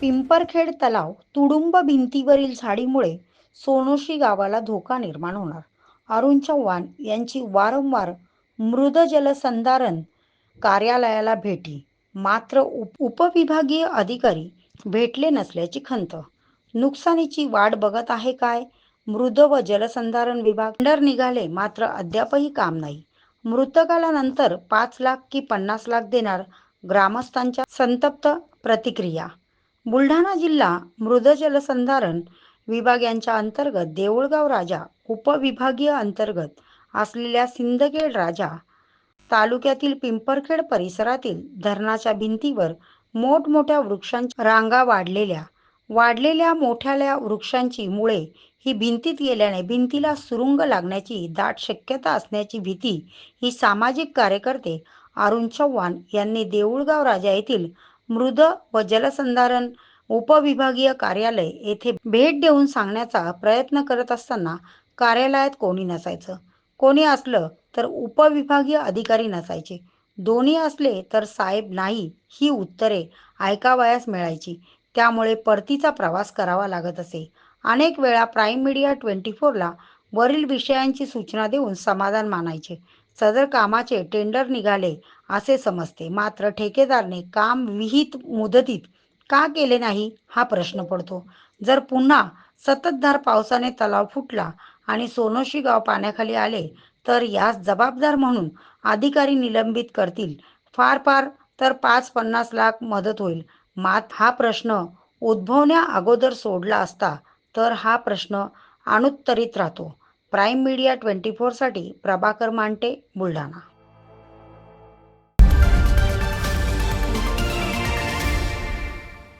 पिंपरखेड तलाव तुडुंब भिंतीवरील झाडीमुळे सोनोशी गावाला धोका निर्माण होणार. अरुण चव्हाण यांची वारंवार मृद जलसंधारण कार्यालयाला भेटी. मात्र उप उपविभागीय अधिकारी भेटले नसल्याची खंत. नुकसानीची वाट बघत आहे काय? मृद व जलसंधारण विभाग टेंडर निघाले मात्र अद्यापही काम नाही. मृतकाला नंतर पाच लाख की पन्नास लाख देणार ग्रामस्थांच्या संतप्त प्रतिक्रिया बुलढाणा जिल्हा मृद जलसंधारण विभाग यांच्या अंतर्गत देऊळगाव राजा उपविभागीय अंतर्गत असलेल्या सिंदखेड राजा तालुक्यातील पिंपरखेड परिसरातील धरणाच्या भिंतीवर मोठमोठ्या वृक्षांच्या रांगा वाढलेल्या. वाढलेल्या मोठ्याल्या वृक्षांची मुळे ही भिंतीत गेल्याने भिंतीला सुरुंग लागण्याची दाट शक्यता असण्याची भीती ही सामाजिक कार्यकर्ते अरुण चव्हाण यांनी देऊळगाव राजा येथील मृद व जलसंधारण उपविभागीय कार्यालय येथे भेट देऊन सांगण्याचा प्रयत्न करत असताना कार्यालयात कोणी नसायचं. कोणी असलं तर उपविभागीय अधिकारी नसायचे. दोन्ही असले तर साहेब नाही ही उत्तरे ऐकावयास मिळायची. त्यामुळे परतीचा प्रवास करावा लागत असे. अनेक वेळा प्राईम मीडिया ट्वेंटी फोरला वरील विषयांची सूचना देऊन समाधान मानायचे. सदर कामाचे टेंडर निघाले असे समजते. मात्र ठेकेदारने काम विहित मुदतीत का केले नाही हा प्रश्न पडतो. जर पुन्हा सततधार पावसाने तलाव फुटला आणि सोनोशी गाव पाण्याखाली आले तर यास जबाबदार म्हणून अधिकारी निलंबित करतील. फार फार तर पाच पन्नास लाख मदत होईल. मात हा प्रश्न उद्भवण्या अगोदर सोडला असता तर हा प्रश्न अनुत्तरित राहतो. प्राईम मीडिया ट्वेंटी फोरसाठी प्रभाकर मांटे बुलढाणा.